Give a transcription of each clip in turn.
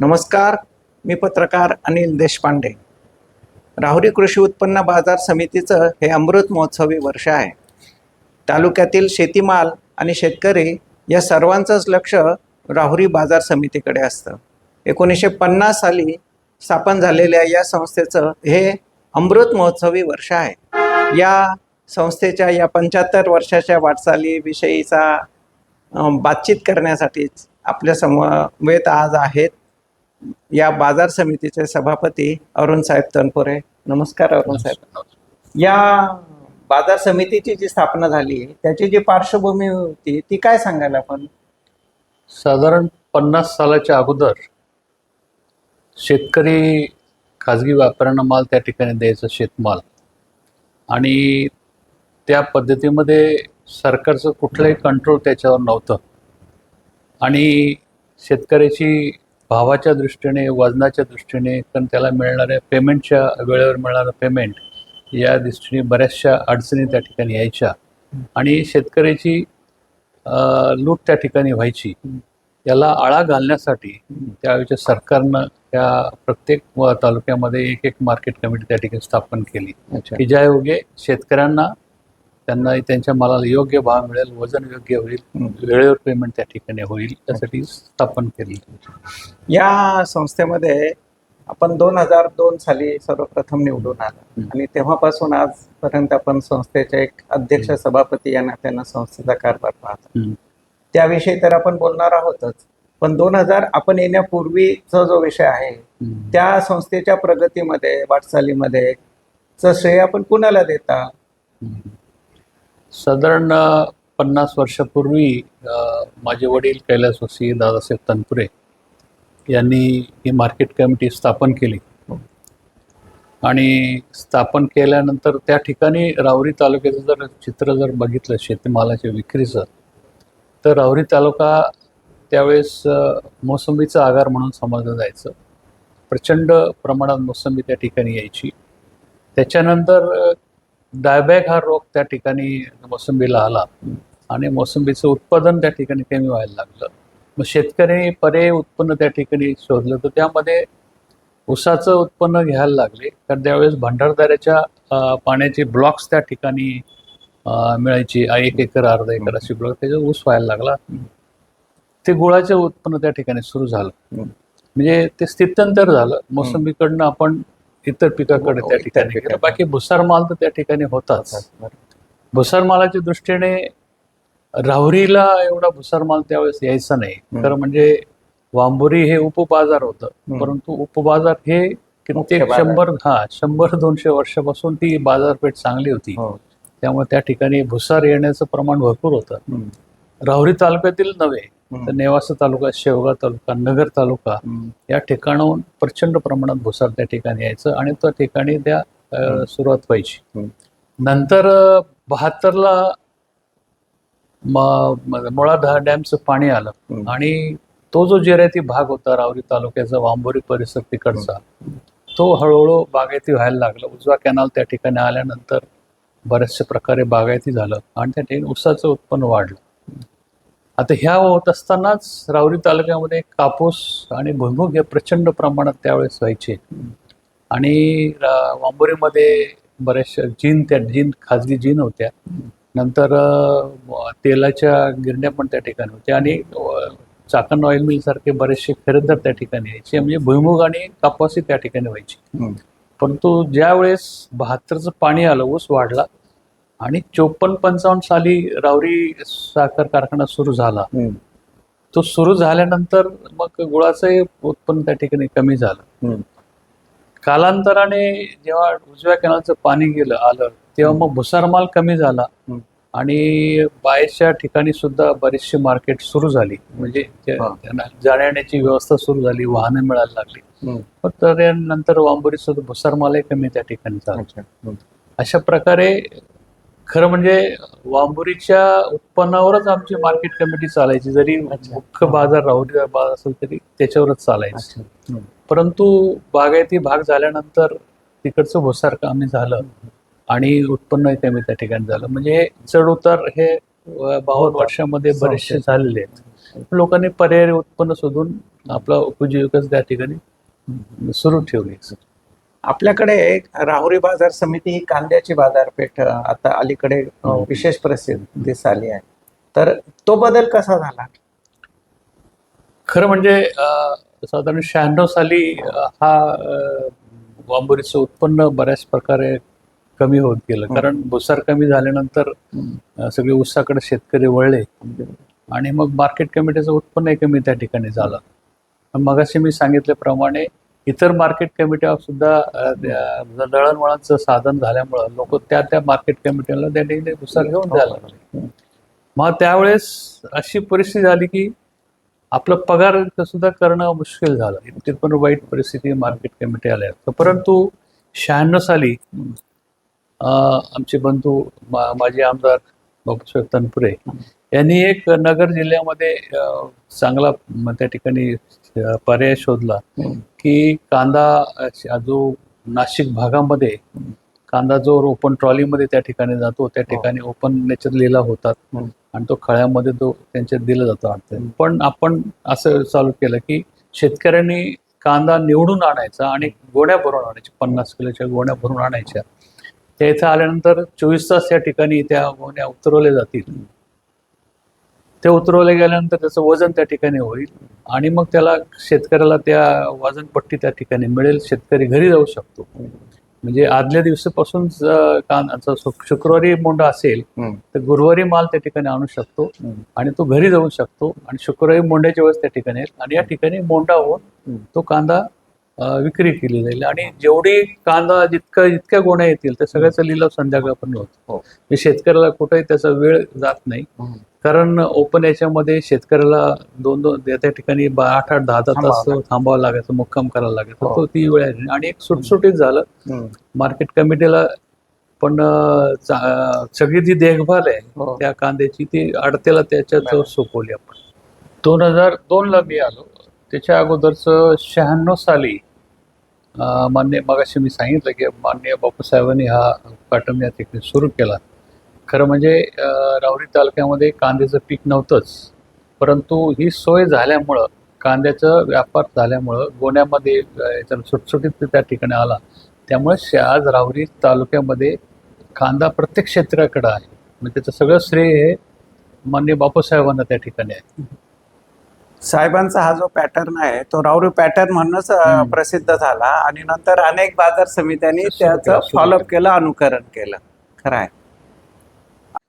नमस्कार मी पत्रकार अनिल देशपांडे. राहुरी कृषी उत्पन्न बाजार समितीचं हे अमृत महोत्सवी वर्ष आहे. तालुक्यातील शेतीमाल आणि शेतकरी या सर्वांचंच लक्ष राहुरी बाजार समितीकडे असतं. एकोणीसशे पन्नास साली स्थापन झालेल्या या संस्थेचं हे अमृत महोत्सवी वर्ष आहे. या संस्थेच्या या पंच्याहत्तर वर्षाच्या वाटचालीविषयीचा बातचीत करण्यासाठीच आपल्या समवेत आज आहेत या बाजार समितीचे सभापती अरुण साहेब तनपुरे. नमस्कार अरुण साहेब. या बाजार समितीची जी स्थापना झाली त्याची जी पार्श्वभूमी होती ती काय सांगाल आपण? साधारण पन्नास सालाच्या अगोदर शेतकरी खाजगी व्यापाऱ्यांना माल त्या ठिकाणी द्यायचा शेतमाल. आणि त्या पद्धतीमध्ये सरकारचं कुठलंही कंट्रोल त्याच्यावर नव्हतं. आणि शेतकऱ्याची भावाच्या दृष्टीने वजनाच्या दृष्टीने कारण त्याला मिळणाऱ्या पेमेंटच्या वेळेवर मिळणारं पेमेंट या दृष्टीने बऱ्याचशा अडचणी त्या ठिकाणी यायच्या. आणि शेतकऱ्याची लूट त्या ठिकाणी व्हायची. याला आळा घालण्यासाठी त्यावेळेच्या सरकारनं त्या प्रत्येक तालुक्यामध्ये एक एक मार्केट कमिटी त्या ठिकाणी स्थापन केली. की ज्यायोगे शेतकऱ्यांना त्यांना त्यांच्या मालाला योग्य भाव मिळेल वजन योग्य होईल. वेळेवर पेमेंट त्या ठिकाणी होईल त्यासाठी स्थापन केली या संस्थेमध्ये आपण दोन हजार दोन साली सर्वप्रथम निवडून आला. आणि तेव्हापासून आजपर्यंत आपण संस्थेचे एक अध्यक्ष सभापती या नात्यानं संस्थेचा कारभार पाहतो. त्याविषयी तर आपण बोलणार आहोतच पण दोन हजार आपण येण्यापूर्वीचा जो विषय आहे. त्या संस्थेच्या प्रगतीमध्ये वाटचालीमध्ये च श्रेय आपण कुणाला देता. साधारण पन्नास वर्षापूर्वी माझे वडील कैलासवासी दादासाहेब तनपुरे यांनी ही मार्केट कमिटी स्थापन केली. आणि स्थापन केल्यानंतर त्या ठिकाणी रावरी तालुक्याचं जर चित्र जर बघितलं शेतीमालाच्या विक्रीचं तर रावरी तालुका त्यावेळेस मोसंबीचा आगार म्हणून समजलं जायचं. प्रचंड प्रमाणात मोसंबी त्या ठिकाणी यायची. त्याच्यानंतर अ, डायबॅग हा रोग त्या ठिकाणी मोसंबीला आला आणि मोसंबीचं उत्पादन त्या ठिकाणी कमी व्हायला लागलं. मग शेतकरी पर्यायी उत्पन्न त्या ठिकाणी शोधलं तर त्यामध्ये ऊसाचं उत्पन्न घ्यायला लागले. कारण त्यावेळेस भंडारदाऱ्याच्या पाण्याचे ब्लॉक्स त्या ठिकाणी मिळायची. एक एकर अर्धा एकर अशी ब्लॉक. त्याच्यात ऊस व्हायला लागला. ते गुळाचं उत्पन्न त्या ठिकाणी सुरू झालं. म्हणजे ते स्थित्यंतर झालं. मोसंबीकडनं आपण इतर पिकाकडे हो, त्या इतर ठिकाणी पिकाकडे. गेलो. बाकी भुसार माल तर त्या ठिकाणी होताच भुसार मालाच्या दृष्टीने राहुरीला एवढा भुसार माल त्यावेळेस यायचा नाही. खरं म्हणजे वांबोरी हे उपबाजार होतं. परंतु उपबाजार हे कित्येक. शंभर हा शंभर दोनशे वर्षापासून ती बाजारपेठ चांगली होती हो त्यामुळे त्या ठिकाणी भुसार येण्याचं प्रमाण भरपूर होतं. राहुरी तालुक्यातील नव्हे तर. नेवासा तालुका शेवगाव तालुका नगर तालुका. या ठिकाणाहून प्रचंड प्रमाणात भुसार त्या ठिकाणी यायचं आणि त्या ठिकाणी त्या. सुरुवात व्हायची. नंतर बहात्तरला मुळा धा- डॅमचं पाणी आलं. आणि तो जो जिरायती भाग होता रावरी तालुक्याचा वांबोरी परिसर तिकडचा तो हळूहळू बागायती व्हायला लागला उजवा कॅनल त्या ठिकाणी आल्यानंतर बऱ्याचशा प्रकारे बागायती झालं आणि त्या ठिकाणी ऊसाचं उत्पन्न वाढलं आता ह्या होत असतानाच रावरी तालुक्यामध्ये कापूस आणि भुईमुग हे प्रचंड प्रमाणात त्यावेळेस व्हायचे. आणि वांबोरीमध्ये बऱ्याचशा जीन त्या जीन खाजगी जीन होत्या. नंतर तेलाच्या गिरण्या पण त्या ठिकाणी होत्या आणि चाकण ऑइल मिल सारखे बरेचसे खरेदीदार त्या ठिकाणी यायचे. म्हणजे भुईमुग आणि कापासही त्या ठिकाणी व्हायची. परंतु ज्या वेळेस बहात्तरचं पाणी आलं ऊस वाढला आणि चोपन्न पंचावन्न साली रावरी साखर कारखाना सुरू झाला. तो सुरू झाल्यानंतर मग गुळाचंही उत्पन्न त्या ठिकाणी कमी झालं. कालांतराने जेव्हा उजव्या कॅनलचं पाणी गेलं आलं तेव्हा मग भुसार माल कमी झाला. आणि बाहेरच्या ठिकाणी सुद्धा बरीचशी मार्केट सुरू झाली. म्हणजे जाण्याची व्यवस्था सुरू झाली वाहनं मिळायला लागली. तर नंतर वांबोरी सुद्धा भुसार मालही कमी त्या ठिकाणी झाला. अशा प्रकारे खरं म्हणजे वांबुरीच्या उत्पन्नावरच आमची मार्केट कमिटी चालायची. जरी. मुख्य बाजार राहुरी बाजार असेल तरी त्याच्यावरच चालायचं. परंतु बागायती भाग झाल्यानंतर तिकडचं भुसार कमी झालं आणि उत्पन्न कमी त्या ठिकाणी झालं. म्हणजे चढ उतार हे होतं. वर्षामध्ये बरेचसे झालेले आहेत. लोकांनी पर्यायी उत्पन्न शोधून आपला उपजीविकाच त्या ठिकाणी सुरू ठेवली. आपल्याकडे राहुरी बाजार समिती ही कांद्याची बाजारपेठ आता अलीकडे. विशेष प्रसिद्धीस आली आहे. तर तो बदल कसा झाला? खरं म्हणजे साधारण शहाण्णव साली हा वांबुरीचं उत्पन्न बऱ्याच प्रकारे कमी होत गेलं. कारण भुसार कमी झाल्यानंतर सगळे ऊसाकडे शेतकरी वळले. आणि मग मार्केट कमिटीचं उत्पन्नही कमी त्या ठिकाणी झालं. मगाशी मी सांगितल्याप्रमाणे इतर मार्केट कमिट्या सुद्धा दळणवळणचं साधन झाल्यामुळं लोक त्या त्या मार्केट कमिटीला त्या ठिकाणी घेऊन जायला लागले. मग त्यावेळेस अशी परिस्थिती झाली की आपलं पगार सुद्धा करणं मुश्किल झालं. इतकी पण वाईट परिस्थिती मार्केट कमिटी आल्या. तर परंतु शहाण्णव साली आमचे बंधू मा- माजी आमदार बापूसाहेब तनपुरे यांनी एक नगर जिल्ह्यामध्ये चांगला त्या ठिकाणी पर्याय शोधला की कांदा जो नाशिक भागामध्ये कांदा जो ओपन ट्रॉलीमध्ये त्या ठिकाणी जातो त्या ठिकाणी ओपन नेचर लिहिला होतात. आणि तो खळ्यामध्ये तो त्यांच्यात दिला जातो वाटतं. पण आपण असं चालू केलं की शेतकऱ्यांनी कांदा निवडून आणायचा आणि गोण्या भरून आणायच्या पन्नास किलोच्या गोण्या भरून आणायच्या. त्या इथं आल्यानंतर चोवीस तास त्या ठिकाणी त्या गोण्या उतरवल्या जातील. ते उतरवले गेल्यानंतर त्याचं वजन त्या ठिकाणी होईल आणि मग त्याला शेतकऱ्याला त्या वजनपट्टी त्या ठिकाणी मिळेल शेतकरी घरी जाऊ शकतो म्हणजे आदल्या दिवसापासून कांदा शुक्रवारी मोंडा असेल. तर गुरुवारी माल त्या ठिकाणी आणू शकतो. आणि तो घरी जाऊ शकतो आणि शुक्रवारी मोंड्याच्या वेळेस त्या ठिकाणी येईल आणि या ठिकाणी मोंडा होऊन. तो कांदा विक्री केली जाईल आणि जेवढी कांदा जितका जितक्या गोण्या येतील त्या सगळ्याचा लिलाव संध्याकाळपर्यंत होतो हो. म्हणजे शेतकऱ्याला कुठेही त्याचा वेळ जात नाही कारण ओपन याच्यामध्ये शेतकऱ्याला दोन दोन त्या ठिकाणी आठ आठ दहा दहा तास थांबावं लागायचं मुक्काम करायला लागायचं हो. तो ती वेळ आणि एक सुटसुटीत झालं. मार्केट कमिटीला पण सगळी जी देखभाल आहे हो. त्या कांद्याची ती अडतेला त्याच्यात. सोपवली आपण दोन हजार दोनला मी आलो त्याच्या अगोदरच शहाण्णव साली मान्य मगाशी मी सांगितलं की माननीय बापूसाहेबांनी हा पॅटर्न या ठिकाणी सुरू केला खरं म्हणजे अं, राहुरी तालुक्यामध्ये कांद्याचं पीक नव्हतंच. परंतु ही सोय झाल्यामुळं कांद्याचा व्यापार झाल्यामुळं गोण्यामध्ये अं, याच्यानं सुटसुटीत त्या ठिकाणी आला. त्यामुळे आज राहुरी तालुक्यामध्ये कांदा प्रत्येक क्षेत्राकडे आहे. म्हणजे त्याचं सगळं श्रेय हे मान्य बापूसाहेबांना त्या ठिकाणी आहे. साहेबांचा हा जो पॅटर्न आहे तो राहुरी पॅटर्न म्हणूनच. प्रसिद्ध झाला. आणि नंतर अनेक बाजार समित्यांनी त्याचं फॉलोअप. केलं अनुकरण केलं. खरं आहे.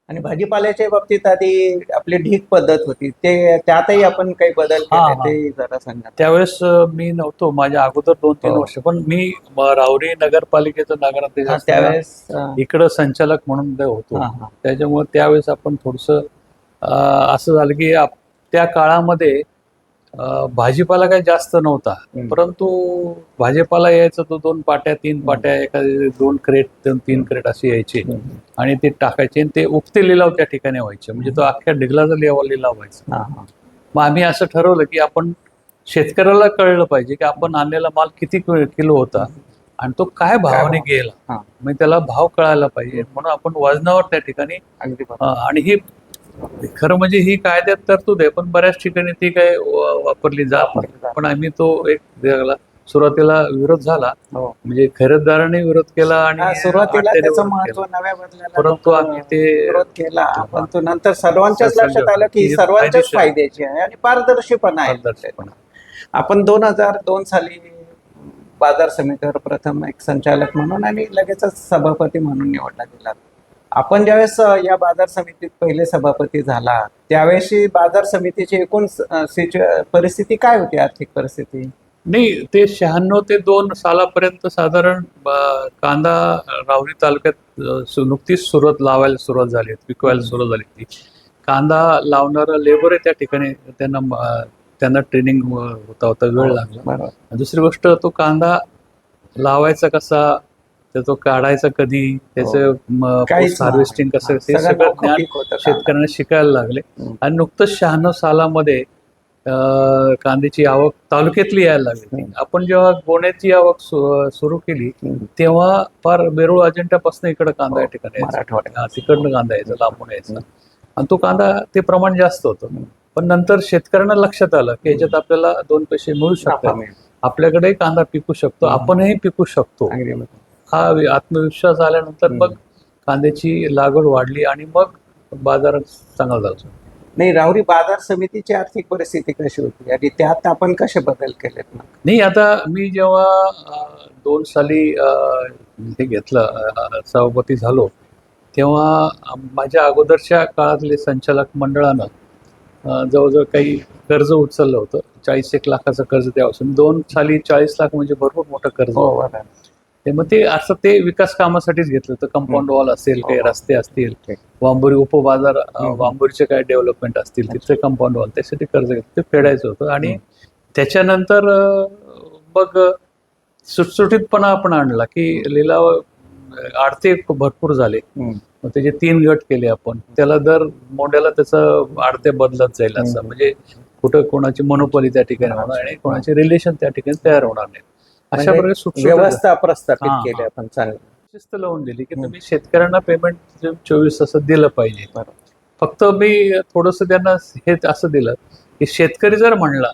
आणि भाजीपाल्याच्या बाबतीत आधी आपली ढीक पद्धत होती ते त्यातही आपण काही बदल हा, केले हा. ते जरा सांगा त्यावेळेस अं, मी नव्हतो माझ्या अगोदर दोन तीन हो. वर्ष पण मी म- राहुरी नगरपालिकेचं हा, असताना त्यावेळेस अ, इकडं संचालक म्हणून ते होतो हा. त्याच्यामुळे त्यावेळेस आपण थोडंसं असं झालं की आप- त्या काळामध्ये अं, भाजीपाला काही जास्त नव्हता हम्म. परंतु भाजीपाला यायचा तो दोन पाट्या तीन पाट्या एखादी दोन क्रेट दोन तीन क्रेट असे यायचे हम्म. आणि ते टाकायचे आणि ते उगते लिलाव त्या ठिकाणी व्हायचे. म्हणजे तो अख्ख्या डिगलाचा लिलाव लिलाव व्हायचा. मग आम्ही असं ठरवलं की आपण शेतकऱ्याला कळलं पाहिजे की आपण आणलेला माल किती किलो होता आणि तो काय भावाने भाव? गेला. हा. मग त्याला भाव कळायला पाहिजे. म्हणून आपण वजनावर त्या ठिकाणी आणि ही खरं म्हणजे ही कायद्यात तरतूद आहे. पण बऱ्याच ठिकाणी ती काय वापरली जात पण आम्ही तो एक सुरुवातीला विरोध झाला हो. म्हणजे खरेदीदाराने विरोध केला आणि सुरुवातीला त्याचं महत्त्व. नव्या बदलाला परंतु आम्ही ते- विरोध केला पण तो नंतर सर्वांच्याच सर्व- लक्षात आलं की सर्वांच्याच. फायद्याची आहे आणि पारदर्शी पण आहे. आपण दोन हजार दोन साली बाजार समितीवर प्रथम एक संचालक म्हणून आणि लगेचच सभापती म्हणून निवडला गेला आपण ज्यावेळेस या बाजार समितीत पहिले सभापती झाला त्यावेळेस बाजार समितीची एकूण परिस्थिती काय होती आर्थिक परिस्थिती नाही ते शहाण्णव ते दोन सालापर्यंत साधारण कांदा राहुरी तालुक्यात नुकतीच सुरुवात लावायला सुरुवात झाली होती, पिकवायला सुरुवात झाली होती कांदा लावणारा लेबर आहे त्या ठिकाणी त्यांना त्यांना ट्रेनिंग होता होता वेळ लागला दुसरी गोष्ट तो कांदा लावायचा कसा त्याचं काढायचा कधी त्याचं हो. हार्वेस्टिंग कसं ते सगळं ज्ञान. शेतकऱ्यांना शिकायला लागले. आणि नुकतंच शहाण्णव सालामध्ये कांद्याची आवक तालुक्यातली यायला लागली. आपण जेव्हा गोण्याची आवक सुरू केली. तेव्हा फार बेरूळ अजेंठापासून इकडे कांदा या ठिकाणी यायचा. हा, तिकडनं कांदा यायचा लांबून यायचा आणि तो कांदा ते प्रमाण जास्त होतं पण नंतर शेतकऱ्यांना लक्षात आलं की याच्यात आपल्याला दोन पैसे मिळू शकतात. आपल्याकडे कांदा पिकू शकतो. आपणही पिकू शकतो. हा आत्मविश्वास आल्यानंतर. मग कांद्याची लागवड वाढली आणि मग बाजार चांगला झाला नाही राहुरी बाजार समितीची आर्थिक परिस्थिती कशी होती? आणि त्यात आपण कसे बदल केलेत ना नाही आता मी जेव्हा अं, दोन साली अं, हे घेतलं अं, सभापती झालो तेव्हा अं, माझ्या अगोदरच्या काळातले संचालक मंडळानं अं, जवळजवळ काही कर्ज उचललं होतं. चाळीस एक लाखाचं कर्ज त्यापासून दोन साली चाळीस लाख म्हणजे भरपूर मोठं कर्ज हो. ते मग ते असं ते विकास कामासाठीच घेतलं होतं. कंपाऊंड वॉल असेल काही हो. रस्ते असतील. वांबुरी उपबाजार. वांबुरीचे काय डेव्हलपमेंट असतील तिथे कंपाऊंड वॉल त्यासाठी कर्ज घेतलं ते फेडायचं होतं. आणि त्याच्यानंतर मग सुटसुटीतपणा आपण आणला की लिलाव आडते भरपूर झाले. मग त्याचे तीन गट केले आपण. त्याला दर मोड्याला त्याचं आडते बदलत जाईल असं. म्हणजे कुठं कोणाची मनोपली त्या ठिकाणी होणार आणि कोणाचे रिलेशन त्या ठिकाणी तयार होणार नाही. अशा म्हणजे प्रकारे व्यवस्था प्रस्थापित हा, केली हा. आपण चांगली शिस्त लावून दिली की हम्म. तुम्ही शेतकऱ्यांना पेमेंट चोवीस तासात दिलं पाहिजे. फक्त मी थोडस त्यांना हे असं दिलं की शेतकरी जर म्हणला.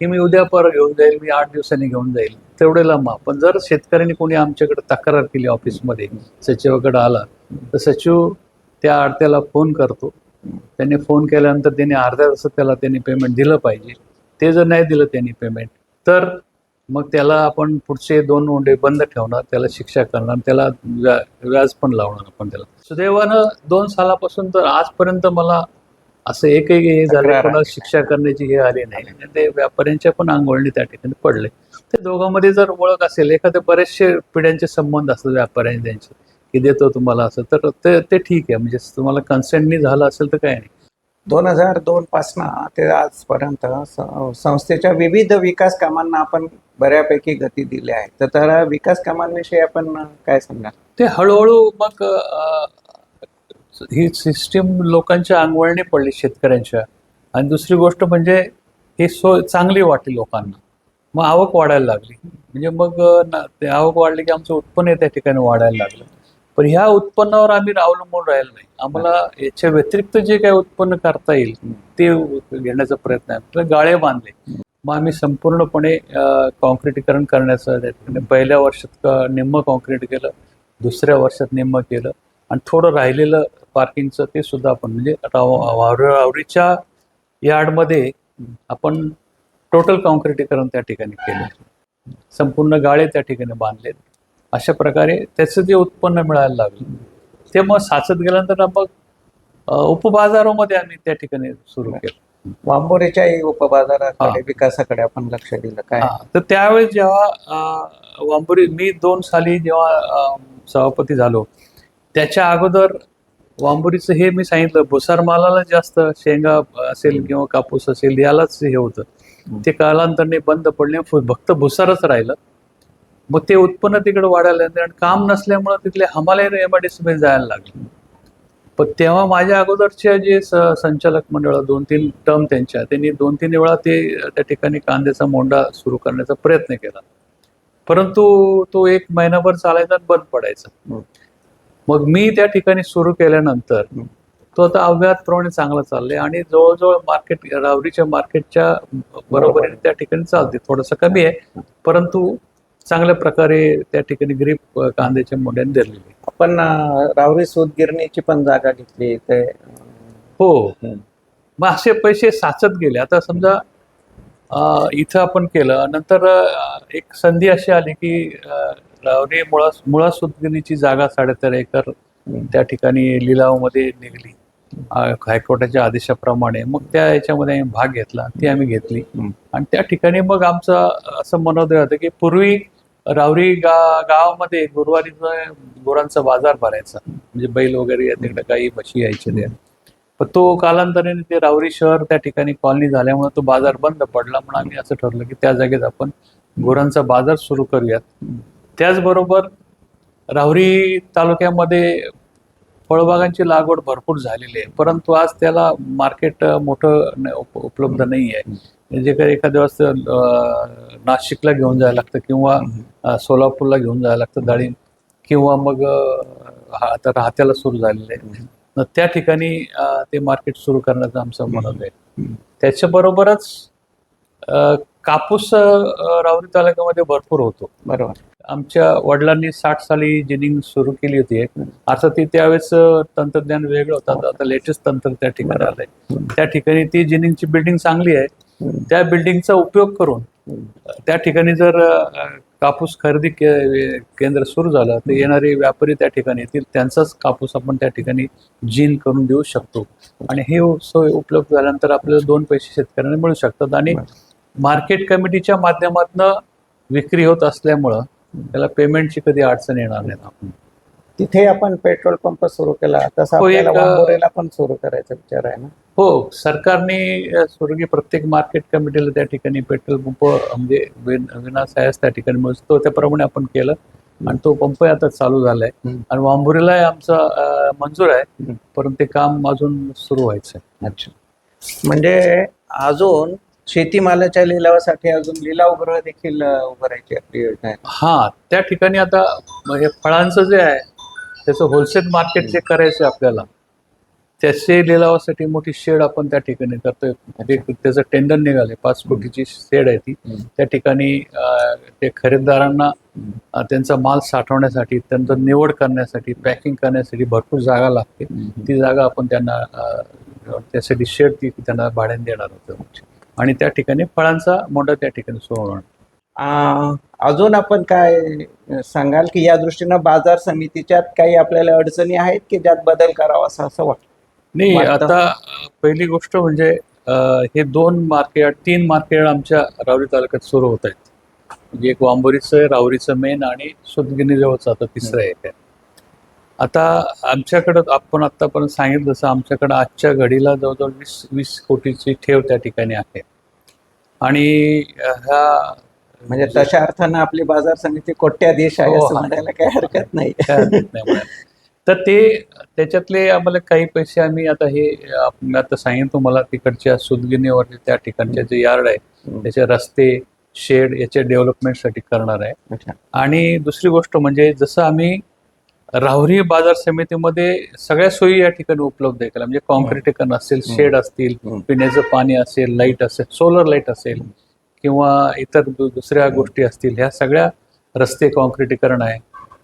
की मी उद्या पर घेऊन जाईल मी आठ दिवसांनी घेऊन जाईल तेवढे लांबा पण जर शेतकऱ्यांनी कोणी आमच्याकडे तक्रार केली ऑफिसमध्ये सचिवाकडे आला तर सचिव त्या आडत्याला फोन करतो त्यांनी फोन केल्यानंतर त्यांनी अर्ध्या तासात त्याला त्यांनी पेमेंट दिलं पाहिजे ते जर नाही दिलं त्यांनी पेमेंट तर मग त्याला आपण पुढचे दोन ओंडे बंद ठेवणार त्याला शिक्षा करणार त्याला व्या- व्याज पण लावणार आपण त्याला. सुदैवानं दोन सालापासून तर आजपर्यंत मला असं एकही हे झालं कोणाला शिक्षा करण्याची हे आली नाही. ते व्यापाऱ्यांच्या पण अंगवळणी त्या ठिकाणी पडले. ते दोघांमध्ये जर ओळख असेल एखादे बरेचसे पिढ्यांचे संबंध असतात व्यापाऱ्यांचे त्यांचे की देतो तुम्हाला असं तर ते ते ठीक आहे. म्हणजे तुम्हाला कन्सेंटनी झालं असेल तर काय नाही. दोन हजार दोन पासन ते आजपर्यंत संस्थेच्या विविध विकास कामांना आपण बऱ्यापैकी गती दिली आहे तर त्या विकास कामांविषयी आपण काय सांगणार ते हळूहळू मग ही सिस्टीम लोकांच्या अंगवळणी पडली शेतकऱ्यांच्या. आणि दुसरी गोष्ट म्हणजे ही सोय चांगली वाटली लोकांना. मग आवक वाढायला लागली. म्हणजे मग ते आवक वाढली की आमचं उत्पन्न त्या ठिकाणी वाढायला लागलं. पण ह्या उत्पन्नावर आम्ही अवलंबून राहिलो नाही. आम्हाला याच्या व्यतिरिक्त जे काही उत्पन्न करता येईल ते घेण्याचा प्रयत्न आहे. गाळे बांधले. मग आम्ही संपूर्णपणे कॉन्क्रिटीकरण करण्याचं ठिकाणी पहिल्या वर्षात निम्म कॉन्क्रीट केलं दुसऱ्या वर्षात निम्म केलं आणि थोडं राहिलेलं पार्किंगचं ते सुद्धा आपण म्हणजे वावरीच्या यार्डमध्ये आपण टोटल कॉन्क्रिटीकरण त्या ठिकाणी केलं. संपूर्ण गाळे त्या ठिकाणी बांधलेत. अशा प्रकारे त्याचं जे उत्पन्न मिळायला लागलं ते मग साचत गेल्यानंतर मग उपबाजारामध्ये आम्ही त्या ठिकाणी सुरू केलं. वांबोरेच्याही उपबाजाराकडे. विकासाकडे आपण लक्ष दिलं काय? तर त्यावेळेस जेव्हा वांबुरी मी दोन साली जेव्हा सभापती झालो त्याच्या अगोदर वांबुरीचं हे मी सांगितलं भुसार मालाला जास्त शेंगा असेल किंवा कापूस असेल यालाच हे होतं. ते कालांतराने बंद पडले फक्त भुसारच राहिलं. मग ते उत्पन्न तिकडे वाढायला आणि काम नसल्यामुळं तिथले हमाले एम आय जायला लागले. पण तेव्हा माझ्या अगोदरच्या जे स- संचालक मंडळ दोन तीन टर्म त्यांच्या त्यांनी दोन तीन वेळा ते त्या ठिकाणी कांद्याचा मोंडा सुरू करण्याचा प्रयत्न केला. परंतु तो एक महिनाभर चालायचा बंद पडायचा. मग मी त्या ठिकाणी सुरू केल्यानंतर. तो आता अव्याहतप्रमाणे चांगला चाललाय आणि जवळजवळ मार्केट रावरीच्या मार्केटच्या बरोबरीने त्या ठिकाणी चालते थोडंसं कमी आहे. परंतु चांगल्या प्रकारे त्या ठिकाणी ग्रीप कांद्याच्या मोंड्याने दिलेली. आपण अं, राहुरी सूतगिरणीची पण जागा घेतली ते हो. मग असे पैसे साचत गेले आता समजा इथं आपण केलं नंतर एक संधी अशी आली की रावरी मुळा मुळा सुतगिरीची जागा साडेतेरा एकर. त्या ठिकाणी लिलावामध्ये निघली हायकोर्टाच्या आदेशाप्रमाणे मग त्या याच्यामध्ये आम्ही भाग घेतला ती आम्ही घेतली. आणि त्या ठिकाणी मग आमचं असं मनोदय होतं की पूर्वी रावरी गा गावामध्ये गुरुवारीचा गुरांचा बाजार भरायचा. म्हणजे बैल वगैरे या तिकडे काही म्हशी यायचे त्या पण तो कालांतराने ते रावरी शहर त्या ठिकाणी कॉलनी झाल्यामुळे तो बाजार बंद पडला म्हणून आम्ही असं ठरलं की त्या जागेत आपण गुरांचा बाजार सुरू करूयात. त्याचबरोबर राहुरी तालुक्यामध्ये फळबागांची लागवड भरपूर झालेली आहे. परंतु आज त्याला मार्केट मोठं उपलब्ध नाही आहे म्हणजे काही एखाद्या वेळेस नाशिकला घेऊन जायला लागतं किंवा सोलापूरला घेऊन जायला लागतं डाळिंब किंवा मग आता राहत्याला सुरू झालेलं आहे. न त्या ठिकाणी ते मार्केट सुरू करण्याचं आमचं म्हणत आहे. त्याच्याबरोबरच कापूस अ, राहुरी तालुक्यामध्ये भरपूर होतो. बरोबर. आमच्या वडिलांनी साठ साली जिनिंग सुरू केली होती आता ती त्यावेळेस तंत्रज्ञान वेगळं होतं. आता लेटेस्ट तंत्र त्या ठिकाणी आलंय. त्या ठिकाणी ती जिनिंगची बिल्डिंग चांगली आहे. त्या बिल्डिंगचा उपयोग करून. त्या ठिकाणी जर कापूस खरेदी के- केंद्र सुरू झालं तर येणारे व्यापारी त्या ठिकाणी येतील. त्यांचाच कापूस आपण त्या ठिकाणी जीन करून देऊ शकतो. आणि हे सोय उपलब्ध झाल्यानंतर आपल्याला दोन पैसे शेतकऱ्यांना मिळू शकतात. आणि मार्केट कमिटीच्या माध्यमातून विक्री होत असल्यामुळं त्याला पेमेंटची कधी अडचण येणार नाही. तिथे आपण पेट्रोल पंप सुरू केला तसं हो, आपल्याला पण सुरू करायचा विचार आहे ना? हो सरकारने की प्रत्येक मार्केट कमिटीला त्या ठिकाणी पेट्रोल पंप म्हणजे विन- विनासायास त्या ठिकाणी मिळतो त्याप्रमाणे आपण केलं. आणि तो पंप आता चालू झालाय. आणि वांबुरीला आमचा मंजूर आहे. परंतु ते काम अजून सुरू व्हायचं आहे अच्छा. म्हणजे अजून शेतीमालाच्या लिलावासाठी अजून लिलाव गृह देखील उभारायची आपली योजना आहे. हा त्या ठिकाणी आता म हे फळांचं जे आहे त्याचं होलसेल मार्केट जे करायचं आपल्याला त्याचे लिलावासाठी मोठी शेड आपण त्या ठिकाणी करतोय. ते त्याचं टेंडर निघाले पाच कोटीची शेड आहे ती. त्या ठिकाणी ते खरेदीदारांना त्यांचा माल साठवण्यासाठी त्यांचं निवड करण्यासाठी पॅकिंग करण्यासाठी भरपूर जागा लागते. ती जागा आपण त्यांना त्यासाठी शेड ती त्यांना भाड्याने देणार होतं आणि त्या ठिकाणी फळांचा मोठा त्या ठिकाणी सुरू होणार. आ, अजून आपण काय सांगाल की या दृष्टीनं बाजार समितीच्यात काही आपल्याला अडचणी आहेत की ज्यात बदल करावा असं असं वाटतं? नाही. आता पहिली गोष्ट म्हणजे हे दोन मार्केट तीन मार्केट आमच्या रावरी तालुक्यात सुरू होत आहेत. म्हणजे एक वांबोरीचं आहे रावरीचं मेन आणि सुदगिनी जवळचं आता तिसरं आहे. आता आमच्याकडं आपण आतापर्यंत सांगितलं तसं आमच्याकडं आजच्या घडीला जवळजवळ वीस वीस कोटीची ठेव त्या ठिकाणी आहे आणि ह्या म्हणजे तशा अर्थानं आपली बाजार समिती कोट्याधीश आहे हो, असं आहे. म्हणायला काही हरकत नाही. तर ते त्याच्यातले आम्हाला काही पैसे आम्ही आता हे मी आता सांगेन तुम्हाला तिकडच्या सुदगिनीवर त्या ठिकाणचे जे यार्ड आहे. त्याचे रस्ते शेड याच्या डेव्हलपमेंटसाठी करणार आहे. आणि दुसरी गोष्ट म्हणजे जसं आम्ही राहुरी बाजार समितीमध्ये सगळ्या सोयी या ठिकाणी उपलब्ध आहे केल्या म्हणजे कॉन्क्रिटीकरण असेल. शेड असतील. पिण्याचं पाणी असेल लाइट असेल सोलर लाइट असेल किंवा इतर दुसऱ्या गोष्टी असतील ह्या सगळ्या रस्ते कॉन्क्रिटीकरण आहे.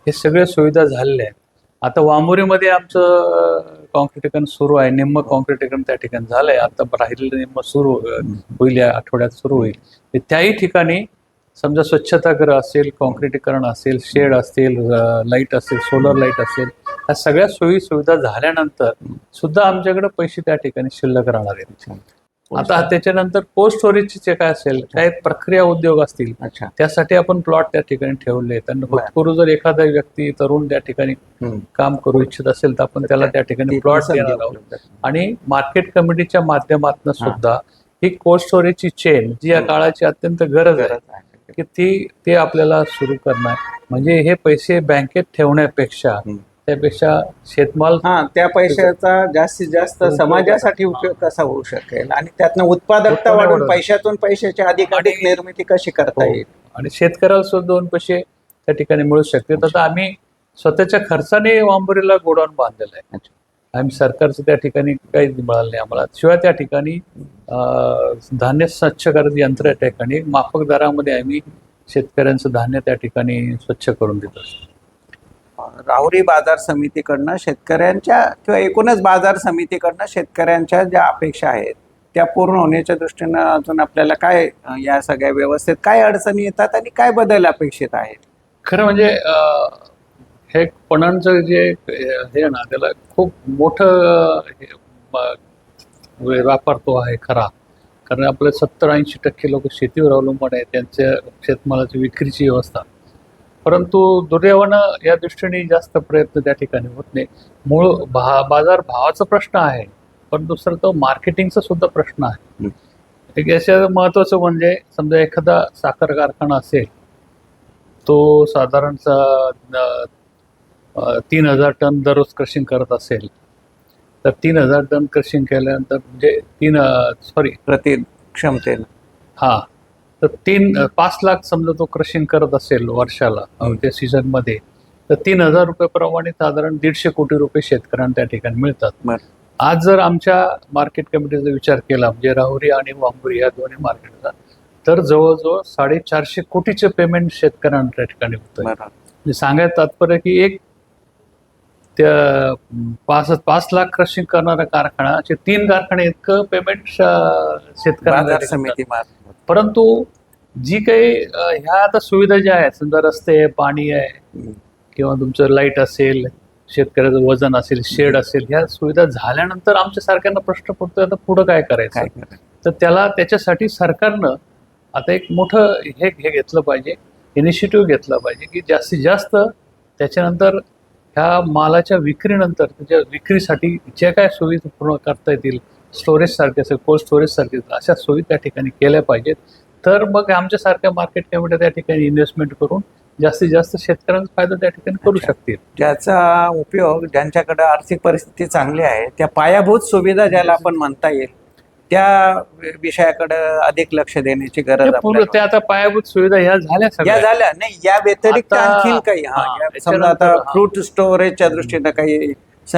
हे सगळ्या सुविधा झालेल्या आहेत. आता वांबोरीमध्ये आमचं कॉन्क्रिटीकरण सुरू आहे. निम्म कॉन्क्रिटीकरण त्या ठिकाणी झालंय. आता राहिलेलं निम्म सुरू होईल या आठवड्यात सुरू होईल. त्याही ठिकाणी समजा स्वच्छतागृह असेल कॉन्क्रिटीकरण असेल शेड असतील लाइट असेल सोलर लाइट असेल ह्या सगळ्या सोयी सुविधा झाल्यानंतर सुद्धा आमच्याकडे पैसे त्या ठिकाणी शिल्लक राहणार आहेत आता त्याच्यानंतर कोल्ड स्टोरेजचे जे काय असेल काही प्रक्रिया उद्योग असतील त्यासाठी आपण प्लॉट त्या ठिकाणी ठेवले आहेत आणि. होतकरू जर एखादा व्यक्ती तरुण त्या ठिकाणी. काम करू इच्छित असेल तर आपण त्याला त्या ठिकाणी प्लॉट देणार आहोत. आणि मार्केट कमिटीच्या माध्यमातून सुद्धा ही कोल्ड स्टोरेजची चेन जी या. काळाची अत्यंत गरज आहे. की ती ते आपल्याला सुरू करणार म्हणजे हे पैसे बँकेत ठेवण्यापेक्षा. त्यापेक्षा शेतमाल हा त्या पैशाचा जास्तीत जास्त समाजासाठी उपयोग कसा होऊ शकेल आणि त्यातनं उत्पादकता वाढून. पैशातून पैशाची अधिक अधिक निर्मिती कशी करता हो. येईल आणि शेतकऱ्याला सुद्धा दोन पैसे त्या ठिकाणी मिळू शकतात आता आम्ही स्वतःच्या खर्चाने वांबरीला गोडाऊन बांधलेलं आहे. आम्ही सरकारचं त्या ठिकाणी काहीच मिळालं नाही आम्हाला. शिवाय त्या ठिकाणी धान्य स्वच्छ करत यंत्र त्या ठिकाणी. माफक दरामध्ये आम्ही शेतकऱ्यांचं धान्य त्या ठिकाणी स्वच्छ करून देत असतो. राहुरी बाजार समितीकडनं शेतकऱ्यांच्या किंवा एकूणच बाजार समितीकडनं शेतकऱ्यांच्या ज्या अपेक्षा आहेत त्या पूर्ण होण्याच्या दृष्टीनं अजून आपल्याला काय या सगळ्या व्यवस्थेत काय अडचणी येतात आणि काय बदल अपेक्षित आहेत? खरं म्हणजे हे पणांचं जे हे आहे ना त्याला खूप मोठं हे, व्यापार तो आहे खरा. कारण आपले सत्तर ऐंशी टक्के लोक शेतीवर अवलंबून आहे त्यांच्या शेतमालाची विक्रीची व्यवस्था. परंतु दुर्दैवानं या दृष्टीने जास्त प्रयत्न त्या ठिकाणी होत नाही. मूळ भा बाजार भावाचा प्रश्न आहे पण दुसरं तो मार्केटिंगचा सुद्धा प्रश्न आहे. एक याच्यात महत्त्वाचं म्हणजे समजा एखादा साखर कारखाना असेल तो साधारणचा तीन हजार टन दररोज क्रशिंग करत असेल तर तीन हजार टन क्रशिंग केल्यानंतर म्हणजे तीन सॉरी प्रति क्षमतेनं हा तर तीन पाच लाख समजा तो क्रशिंग करत असेल वर्षाला. त्या सीझनमध्ये तर तीन हजार रुपयाप्रमाणे साधारण दीडशे कोटी रुपये शेतकऱ्यांना त्या ठिकाणी मिळतात. आज जर आमच्या मार्केट कमिटीचा विचार केला म्हणजे राहुरी आणि वांबुरी या दोन्ही मार्केटचा तर जवळजवळ साडेचारशे कोटीचे पेमेंट शेतकऱ्यांना त्या ठिकाणी होतं म्हणजे सांगायचं तात्पर्य की एक त्या पाच पाच लाख क्रशिंग करणारा कारखाना असे तीन कारखाने इतकं पेमेंट शेतकऱ्यांना. परंतु जी काही ह्या आता सुविधा ज्या आहेत समजा रस्ते आहे पाणी आहे. किंवा तुमचं लाइट असेल शेतकऱ्याचं वजन असेल शेड असेल ह्या सुविधा झाल्यानंतर आमच्या सारख्यांना प्रश्न पडतोय आता पुढं काय करायचं काय करायचं? तर त्याला त्याच्यासाठी सरकारनं आता एक मोठं हे हे घेतलं पाहिजे इनिशिएटिव्ह घेतला पाहिजे की जास्तीत जास्त त्याच्यानंतर ह्या मालाच्या विक्रीनंतर त्याच्या विक्रीसाठी ज्या काय सुविधा पूर्ण करता येतील स्टोरेजसारखे असेल कोल्ड स्टोरेजसारखे अशा सोयी त्या ठिकाणी केल्या पाहिजेत तर मग आमच्यासारख्या मार्केट कमिट्या त्या ठिकाणी इन्व्हेस्टमेंट करून जास्तीत जास्त शेतकऱ्यांचा फायदा त्या ठिकाणी करू. शकतील ज्याचा उपयोग ज्यांच्याकडे आर्थिक परिस्थिती चांगली आहे त्या पायाभूत सुविधा ज्याला आपण म्हणता येईल त्या विषयाकडे अधिक लक्ष देण्याची गरज ते पूर्ण आपल्याला त्या आता पायाभूत सुविधा ह्या झाल्या या सगळ्या झाल्या नाही या व्यतिरिक्त आता- आणखी काही हा, हा, या- समजा आता त्याच्यानंतर-. फ्रूट स्टोरेजच्या दृष्टीनं काही स-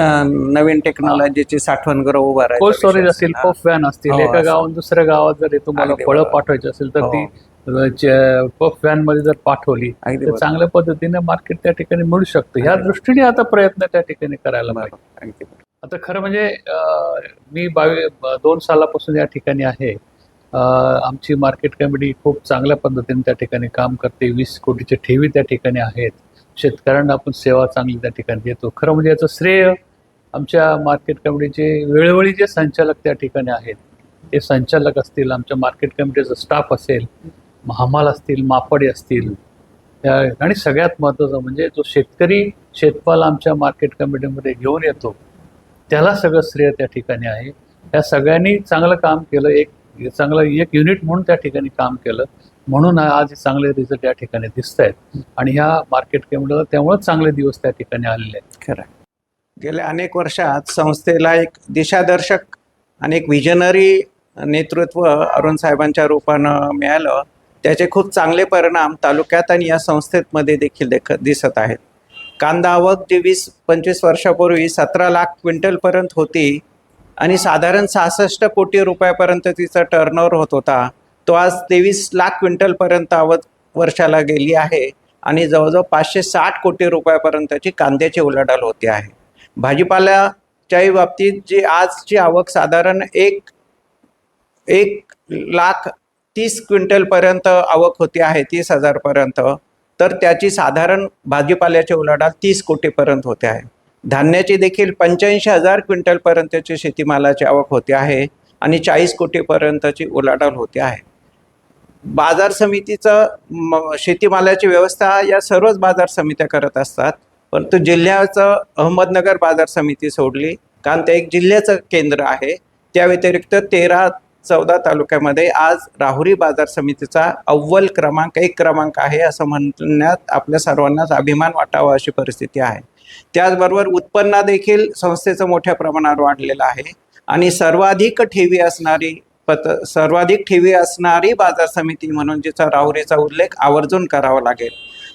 नवीन टेक्नॉलॉजीची साठवण गृह उभारायचा कोल्ड स्टोरेज विषय असेल. पफ व्हॅन असतील हो, एका असं. गावात दुसऱ्या गावात जर तुम्हाला अगदी फळं बरोबर. पाठवायची असेल तर हो, ती पफ व्हॅनमध्ये जर पाठवली अगदी तर बरोबर. चांगल्या पद्धतीने मार्केट त्या ठिकाणी मिळू शकतं ह्या बरोबर. दृष्टीने आता प्रयत्न त्या ठिकाणी करायला पाहिजे बरोबर, अगदी बरोबर. आता खरं म्हणजे मी बावी दोन सालापासून या ठिकाणी आहे. आमची मार्केट कमिटी खूप चांगल्या पद्धतीने त्या ठिकाणी काम करते. वीस कोटीचे ठेवी त्या ठिकाणी आहेत. शेतकऱ्यांना आपण सेवा चांगली त्या ठिकाणी देतो. खरं म्हणजे याचं श्रेय आमच्या मार्केट कमिटीचे वेळोवेळी जे संचालक त्या ठिकाणी आहेत ते संचालक असतील आमच्या मार्केट कमिटीचा स्टाफ असेल हमाल असतील मापडे असतील आणि सगळ्यात महत्त्वाचं म्हणजे जो शेतकरी शेतमाल आमच्या मार्केट कमिटीमध्ये घेऊन येतो त्याला सगळं श्रेय त्या ठिकाणी आहे. या सगळ्यांनी चांगलं काम केलं एक चांगलं एक युनिट म्हणून त्या ठिकाणी काम केलं. म्हणून आज चांगले रिझल्ट या ठिकाणी दिसत आहेत आणि ह्या मार्केट कमिटीला त्यामुळे चांगले दिवस त्या ठिकाणी आलेले आहेत. खरं. आहे. गेल्या अनेक वर्षात संस्थेला एक दिशादर्शक आणि एक विजनरी नेतृत्व अरुण साहेबांच्या रूपानं मिळालं. त्याचे खूप चांगले परिणाम तालुक्यात आणि या संस्थेमध्ये देखील देख दिसत आहेत. कांदा आवक जी वीस पंचवीस वर्षापूर्वी सतरा लाख क्विंटलपर्यंत होती आणि साधारण सहासष्ट कोटी रुपयापर्यंत तिचा टर्नओव्हर होत होता. तो आज तेवीस लाख क्विंटलपर्यंत आवक वर्षाला गेली आहे आणि जवळजवळ पाचशे साठ कोटी रुपयापर्यंतची कांद्याची उलाढाल होते आहे. भाजीपाल्याच्याही बाबतीत जी आजची आवक साधारण एक एक लाख तीस क्विंटलपर्यंत आवक होती आहे तीस हजारपर्यंत तर त्याची साधारण भाजीपाल्याची उलाढाल तीस कोटीपर्यंत होते आहे. धान्याची देखील पंच्याऐंशी हजार क्विंटलपर्यंतची शेतीमालाची आवक होते आहे आणि चाळीस कोटीपर्यंतची उलाढाल होते आहे. बाजार समितीचं म- शेतीमालाची व्यवस्था या सर्वच बाजार समित्या करत असतात. परंतु जिल्ह्याचं अहमदनगर बाजार समिती सोडली. कारण ते एक जिल्ह्याचं केंद्र आहे. त्या व्यतिरिक्त तेरा चौदा तालुक्यामध्ये आज राहुरी बाजार समितीचा अव्वल क्रमांक एक क्रमांक आहे असं म्हणण्यात आपल्या सर्वांनाच अभिमान वाटावा अशी परिस्थिती आहे. त्याचबरोबर उत्पन्न देखील संस्थेचं मोठ्या प्रमाणावर वाढलेलं आहे आणि सर्वाधिक ठेवी असणारी पत सर्वाधिक ठेवी असणारी बाजार समिती म्हणून जिचा राहुरीचा उल्लेख आवर्जून करावा लागेल.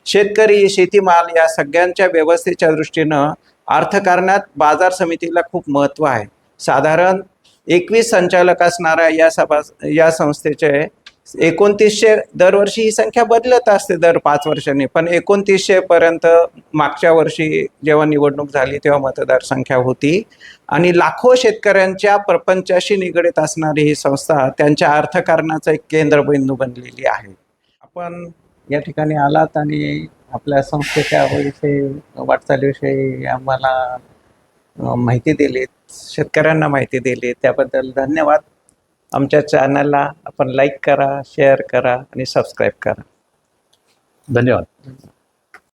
शेतकरी शेतीमाल या सगळ्यांच्या व्यवस्थेच्या दृष्टीनं अर्थकारणात बाजार समितीला खूप महत्त्व आहे. साधारण एकवीस संचालक असणाऱ्या या सभा या संस्थेचे एकोणतीसशे दरवर्षी ही संख्या बदलत असते दर पाच वर्षांनी. पण एकोणतीसशे पर्यंत मागच्या वर्षी जेव्हा निवडणूक झाली तेव्हा मतदार संख्या होती. आणि लाखो शेतकऱ्यांच्या प्रपंचाशी निगडीत असणारी ही संस्था त्यांच्या अर्थकारणाचं एक केंद्रबिंदू बनलेली आहे. आपण या ठिकाणी आलात आणि आपल्या संस्थेच्या विषयी वाटचालीविषयी आम्हाला माहिती दिलीत. शेतकऱ्यांना माहिती दिली. त्याबद्दल धन्यवाद. आमच्या चॅनलला आपण लाईक करा शेअर करा आणि सबस्क्राईब करा. धन्यवाद.